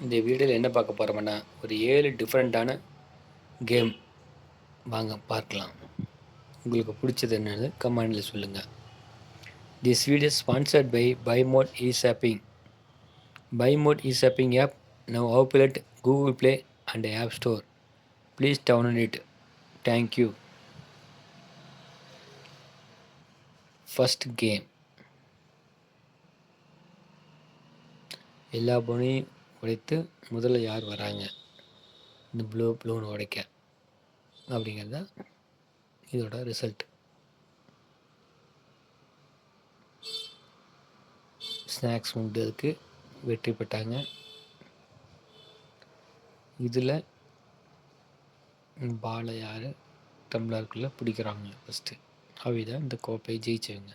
இந்த வீடியோவில் என்ன பார்க்க போகிறோம்னா ஒரு ஏழு டிஃப்ரெண்ட்டான கேம் வாங்க பார்க்கலாம். உங்களுக்கு பிடிச்சது என்னது கமெண்டில் சொல்லுங்கள் this video sponsored by by Mode e shopping by Mode e shopping app now அவுபிலட் Google Play and App Store please down it thank you first game எல்லா போனையும் உடைத்து முதல்ல யார் வராங்க? இந்த ப்ளூ ப்ளூன்னு உடைக்க. அப்படிங்கிறது தான் இதோட ரிசல்ட் ஸ்நாக்ஸ் உண்டதுக்கு வெற்றி பெற்றாங்க. இதில் பாலை யார்? டம்ளருக்குள்ளே பிடிக்கிறாங்க ஃபஸ்ட்டு அவை தான் இந்த கோப்பையை ஜெயிச்சவங்க.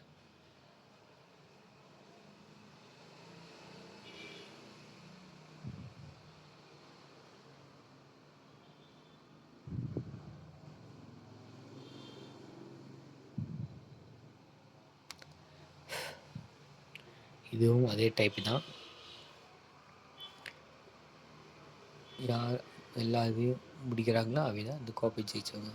இதுவும் அதே டைப் தான். யார் எல்லா இதையும் முடிக்கிறாங்களோ அவை தான் இந்த கோப்பை ஜெயிச்சவங்க.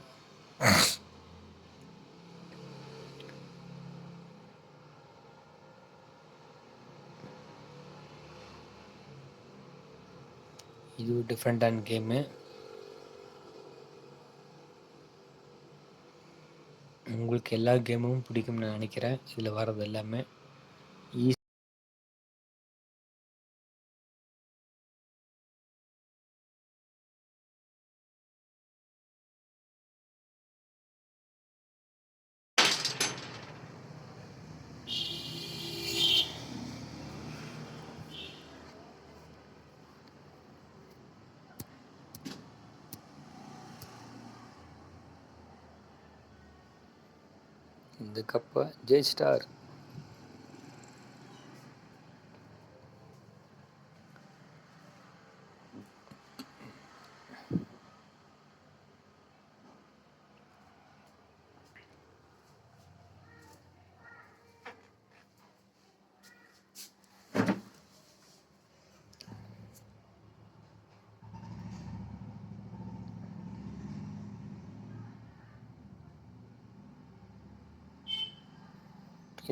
இது ஒரு டிஃப்ரெண்ட்டான கேமு உங்களுக்கு எல்லா கேமும் பிடிக்கும்னு நான் நினைக்கிறேன். இதில் வர்றது எல்லாமே. இந்த கப்பை ஜெயிச்சிட்டார்.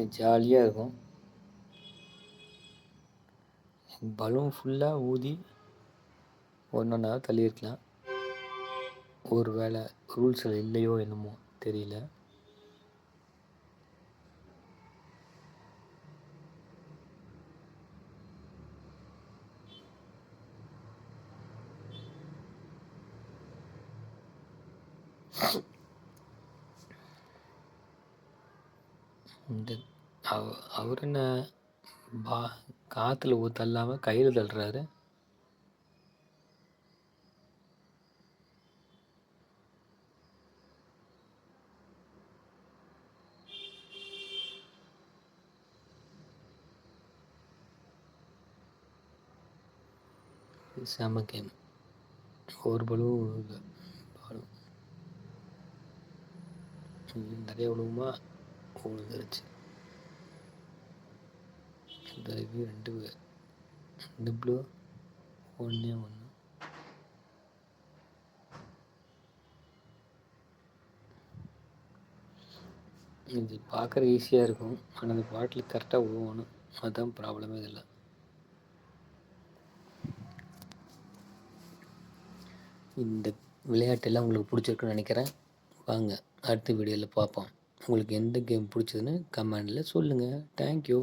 ஜாலியாக இருக்கும். பலூன் ஃபுல்லாக ஊதி ஒன்று ஒன்றா தள்ளியிருக்கலாம் ஒரு வேளை ரூல்ஸில் இல்லையோ என்னமோ தெரியல. இந்த அவ அவர் என்ன பா காற்றுல ஊ தள்ளாமல் கையில் தள்ளுறாரு? செம கேம் ஒரு பழுவும் நிறைய விழுவுமா? உழுந்துருச்சு இந்த ரெண்டு ரெண்டு ப்ளூ ஒன்றே ஒன்று இது பார்க்குற ஈஸியாக இருக்கும் ஆனால் அந்த பாட்டில் கரெக்டாக உழுவணும் அதுதான் ப்ராப்ளமே இதில் இந்த விளையாட்டெல்லாம் உங்களுக்கு பிடிச்சிருக்குன்னு நினைக்கிறேன் வாங்க அடுத்த வீடியோவில் பார்ப்போம் உங்களுக்கு எந்த கேம் பிடிச்சதுன்னு கமெண்டில் சொல்லுங்கள் தேங்க்யூ